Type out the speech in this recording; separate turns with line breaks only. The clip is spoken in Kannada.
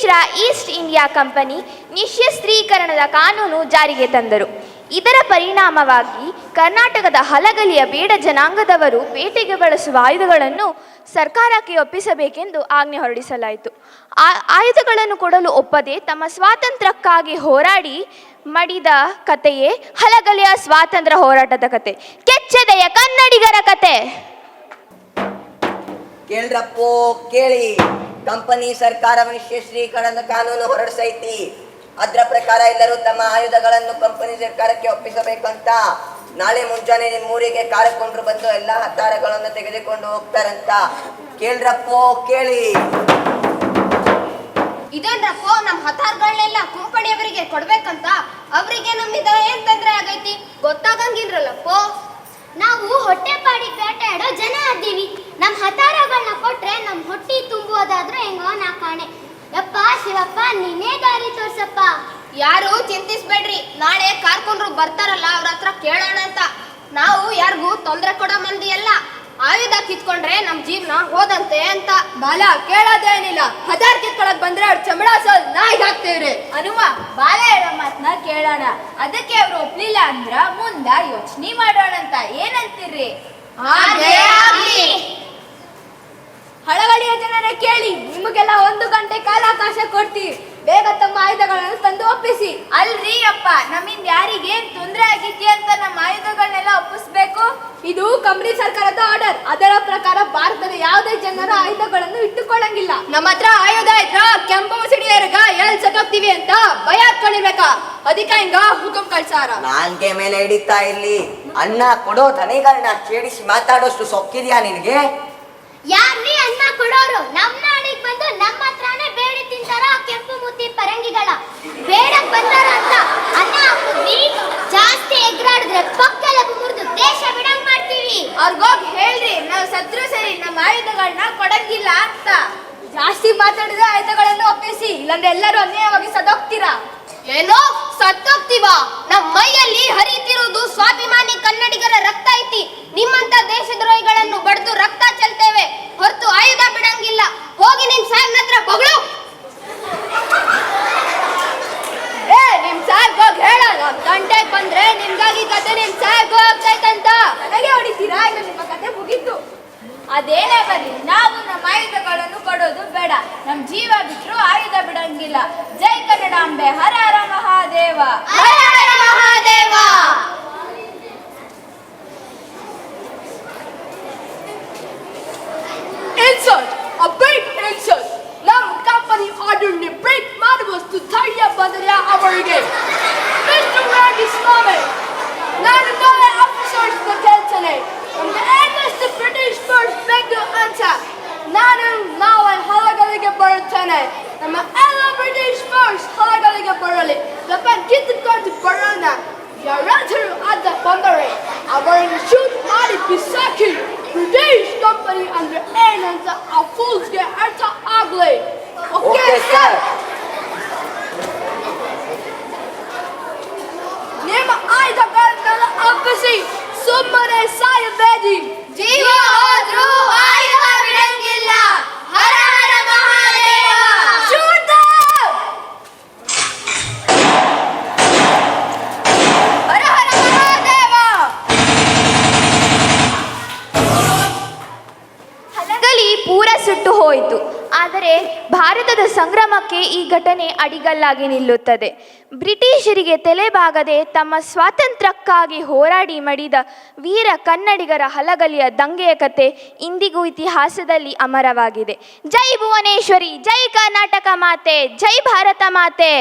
ಬ್ರಿಟಿಷರ ಈಸ್ಟ್ ಇಂಡಿಯಾ ಕಂಪನಿ ನಿಶ್ಯಸ್ತ್ರೀಕರಣದ ಕಾನೂನು ಜಾರಿಗೆ ತಂದರು. ಇದರ ಪರಿಣಾಮವಾಗಿ ಕರ್ನಾಟಕದ ಹಲಗಲಿಯ ಬೇಡ ಜನಾಂಗದವರು ಬೇಟೆಗೆ ಬಳಸುವ ಆಯುಧಗಳನ್ನು ಸರ್ಕಾರಕ್ಕೆ ಒಪ್ಪಿಸಬೇಕೆಂದು ಆಜ್ಞೆ ಹೊರಡಿಸಲಾಯಿತು. ಆ ಆಯುಧಗಳನ್ನು ಕೊಡಲು ಒಪ್ಪದೆ ತಮ್ಮ ಸ್ವಾತಂತ್ರ್ಯಕ್ಕಾಗಿ ಹೋರಾಡಿ ಮಡಿದ ಕಥೆಯೇ ಹಲಗಲಿಯ ಸ್ವಾತಂತ್ರ್ಯ ಹೋರಾಟದ ಕತೆ. ಕೆಚ್ಚದೆಯ ಕನ್ನಡಿಗರ ಕತೆ.
ಕೇಳ್ರಪ್ಪೋ, ಕೇಳಿ. ಕಂಪನಿ ಸರ್ಕಾರ ನಿಶ್ಚಶ್ರೀಕರಣದ ಕಾನೂನು ಹೊರಡಿಸೈತಿ. ಅದರ ಪ್ರಕಾರ ಎಲ್ಲರೂ ತಮ್ಮ ಆಯುಧಗಳನ್ನು ಕಂಪನಿ ಸರ್ಕಾರಕ್ಕೆ ಒಪ್ಪಿಸಬೇಕಂತ ನಾಳೆ ಮುಂಜಾನೆ ನಿಮ್ಮೂರಿಗೆ ಕಾರಕೊಂಡ್ರು ಬಂದು ಎಲ್ಲ ಹತ್ತಾರಗಳನ್ನು ತೆಗೆದುಕೊಂಡು ಹೋಗ್ತಾರಂತ. ಕೇಳ್ರಪ್ಪೋ, ಕೇಳಿ.
ಇದೇನ್ರಪ್ಪೋ, ನಮ್ ಹತಾರ್ಗಳನ್ನೆಲ್ಲ ಕುಂಪಣಿಯವರಿಗೆ ಕೊಡ್ಬೇಕಂತ ಅವರಿಗೆ ನಮ್ಮಿಂದ ಏನ್ ತೊಂದ್ರೆ ಆಗೈತಿ? ಗೊತ್ತಾಗಂಗಿಲ್ರಲ್ಲಪ್ಪೋ?
ನಾವು ಹೊಟ್ಟೆಪಾಡಿ ಬೇಟೆ ಆಡೋ ಜನ ಅದ್ದೀವಿ
ಯಾರು ಚಿಂತಿಸ್ಬೇಡ್ರಿ. ನಾಳೆ ಕಾರ್ಕೊಂಡ್ರು ಬರ್ತಾರಲ್ಲ ಅವ್ರ ಹತ್ರ ಕೇಳೋಣ ಅಂತ. ನಾವು ಯಾರಿಗೂ ತೊಂದರೆ ಕೊಡೋ ಮಂದಿ ಅಲ್ಲ. ಆಯುಧ ಕಿತ್ಕೊಂಡ್ರೆ ನಮ್ ಜೀವನ ಹೋದಂತೆ ಅಂತ. ಬಾಲ ಕೇಳೋದೇನಿಲ್ಲ. ಹಜಾರ್ ಕಿತ್ಕೊಳಕ್ ಬಂದ್ರೆ ಅವ್ರ ಚಮಡಾಸ ನಾಯಿಗೆ ಹಾಕ್ತೇವ್ರಿ.
ಹನುಮ ಬಾಲ ಹೇಳೋ ಮಾತನ್ನ ಕೇಳೋಣ. ಅದಕ್ಕೆ ಅವ್ರು ಒಪ್ಲಿಲ್ಲ ಅಂದ್ರ ಮುಂದ ಯೋಚನೆ ಮಾಡೋಣ ಅಂತ.
ಜನರ
ಹಳಗಡಿಯ ಜನರೇ ಕೇಳಿ ನಿಮಗೆಲ್ಲ ಒಂದು ಗಂಟೆ ಕಾಲಾವಕಾಶ ಕೊಡ್ತೀವಿ ಬೇಗ ತಮ್ಮ ಆಯುಧಗಳನ್ನು ತಂದು ಒಪ್ಪಿಸಿ. ಅಲ್ರಿ ಅಪ್ಪ ನಮ್ಮಿಂದ ಯಾರಿಗೇನ್ ತೊಂದರೆ ಆಗಿದ್ಯ ಅಂತ ನಮ್ಮ ಆಯುಧಗಳನ್ನೆಲ್ಲ ಒಪ್ಪಿಸ್ಬೇಕು? ಇದು ಕಂಪನಿ ಸರ್ಕಾರದ ಆರ್ಡರ್. ಅದರ ಪ್ರಕಾರ ಭಾರತದ ಯಾವುದೇ ಜನರ ಆಯುಧಗಳನ್ನು ಇಟ್ಟುಕೊಳ್ಳಂಗಿಲ್ಲ.
ನಮ್ಮ ಹತ್ರ ಆಯುಧ ಇದ್ರ ಕೆಂಪು ಸಿಡಿಯರ್ಗ ಎಲ್ ಸತ್ತೋಗ್ತೀವಿ ಅಂತ ಭಯ ಹಾಕೊಂಡಿರ್ಬೇಕ ಅದಕ್ಕೆ ಹಿಂಗ ಹುಕುಂ ಕಳ್ಸಾರ.
ನಾಲ್ಗೆ ಮೇಲೆ ಹಿಡಿತಾ ಇಲ್ಲಿ ಅನ್ನ ಕೊಡೋ ದನಿಗಳನ್ನ ಕೇಳಿಸಿ ಮಾತಾಡೋಷ್ಟು ಸೊಕ್ಕಿದ್ಯಾ ನಿನಗೆ?
ಯಾರ್ರಿ ಅನ್ನ ಕೊಡೋರು? ನಮ್ಮ ನಾಡಿಗೆ ಬಂದು ನಮ್ಮ ಹತ್ರನೇ ಬೇಡಿ ತಿಂತಾರ ಕೆಂಪು ಮುತ್ತಿ ಪರಂಗಿಗಳ. ಬೇಡಕ್ ಬಂದಾರ ಅಂತ ಅನ್ನ ಹಾಕಿದ್ವಿ ಜಾಸ್ತಿ ಎಗ್ರಾಡಿದ್ರೆ ಪಕ್ಕೆಲ್ಲ ಮುರಿದು ದೇಶ ಬಿಡಂಗ್ ಮಾಡ್ತೀವಿ.
ಅವ್ರಿಗೋಗಿ ಹೇಳ್ರಿ ನಾವು ಸತ್ರು ಸರಿ ನಮ್ಮ ಆಯುಧಗಳನ್ನ ಕೊಡಂಗಿಲ್ಲ ಅಂತ. ಜಾಸ್ತಿ ಮಾತಾಡಿದ್ರೆ ಆಯುಧಗಳನ್ನು ಒಪ್ಪಿಸಿ ಇಲ್ಲಾಂದ್ರೆ ಎಲ್ಲರೂ ಅನ್ಯಾಯವಾಗಿ ಸದೋಗ್ತೀರಾ
ಏನೋ ಸತ್ತೋಗ್ತೀವ. ನಮ್ಮ ಮೈಯಲ್ಲಿ ಹರಿಯುತ್ತಿರುವುದು ಸ್ವಾಭಿಮಾನಿ ಕನ್ನಡಿಗರ ರಕ್ತ ಐತಿ ನಿಮ್ಮಂತ ದೇಶದ್ರೋಹಿಗಳನ್ನು ಬಡ್ದು ರಕ್ತ ಚೆಲ್ತೇವೆ ಹೊರತು ಆಯುಧ ಬಿಡಂಗಿಲ್ಲ ಹೋಗಿ ನಿಮ್ ಸಾಹೇಬ್ನ ಹತ್ರ ಬಗಳು
ಏ ನಿಮ್ ಸಾಹೇಬ್ ಹೋಗಿ ಹೇಳ ನಮ್ ತಂಟೆಗ್ ಬಂದ್ರೆ ನಿಮ್ಗಾಗಿ ಕತೆ ನಿಮ್ ಸಾಹೇಬ್ ಹೋಗ್ತೈತಂತ ನನಗೆ ಹೊಡಿತೀರಾ? ಇಲ್ಲ ನಿಮ್ಮ ಕತೆ ಮುಗೀತು. ಅದೇನೇ ಬರಲಿ ನಾವು ನಮ್ಮ ಆಯುಧಗಳನ್ನು ಕೊಡೋದು ಬೇಡ. ನಮ್ ಜೀವ ಬಿಟ್ಟರು ಆಯುಧ ಬಿಡಂಗಿಲ್ಲ. ಜೈ ಕನ್ನಡಾಂಬೆ ಹರ ಹರ Mahadeva.
Barantana.
I'm a hello British first. Halagalaga Barali. The fan gets it going to Barana. Yarataru at the boundary.
Our shoot
Mari Pisaki. British company under
Ananda a fool's get Arta ugly. Okay,
okay sir.
Nema Aida Gandala
Embassy. Summare Sayavedi. Diva! ಆದರೆ ಭಾರತದ ಸಂಗ್ರಾಮಕ್ಕೆ ಈ ಘಟನೆ ಅಡಿಗಲ್ಲಾಗಿ ನಿಲ್ಲುತ್ತದೆ. ಬ್ರಿಟಿಷರಿಗೆ ತಲೆಬಾಗದೆ ತಮ್ಮ ಸ್ವಾತಂತ್ರ್ಯಕ್ಕಾಗಿ ಹೋರಾಡಿ ಮಡಿದ ವೀರ ಕನ್ನಡಿಗರ ಹಲಗಲಿಯ ದಂಗೆಯ ಕತೆ ಇಂದಿಗೂ ಇತಿಹಾಸದಲ್ಲಿ ಅಮರವಾಗಿದೆ. ಜೈ ಭುವನೇಶ್ವರಿ, ಜೈ ಕರ್ನಾಟಕ ಮಾತೆ, ಜೈ ಭಾರತ ಮಾತೆ!